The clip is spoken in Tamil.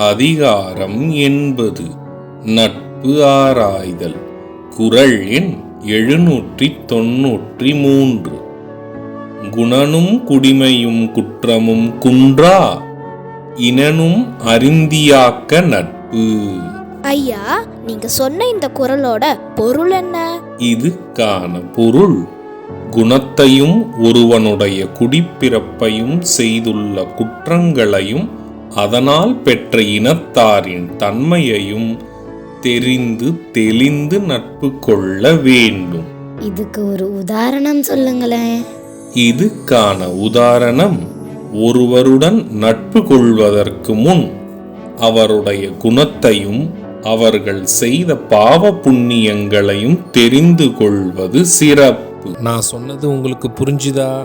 அதிகாரம் என்பது. நட்பு ஆராய்தல். குரல் எண் எழுநூற்றி தொன்னூற்றி மூன்று குணனும் குடிமையும் குற்றமும் குன்றா? இனனும் அறிந்தியாக்க நட்பு. ஐயா நீங்க சொன்ன இந்த குரலோட பொருள் என்ன? இதுக்கான பொருள். குணத்தையும் ஒருவனுடைய குடிப்பிறப்பையும் செய்துள்ள குற்றங்களையும் அதனால் பெற்ற இனத்தாரின் தன்மையையும் தெரிந்து தெளிந்து நட்பு கொள்ள வேண்டும். இதுக்கு ஒரு உதாரணம் சொல்லுங்களேன் இதுக்கான உதாரணம் ஒருவருடன் நட்பு கொள்வதற்கு முன் அவருடைய குணத்தையும் அவர்கள் செய்த பாவ புண்ணியங்களையும் தெரிந்து கொள்வது சிறப்பு. நான் சொன்னது உங்களுக்கு புரிஞ்சுதா?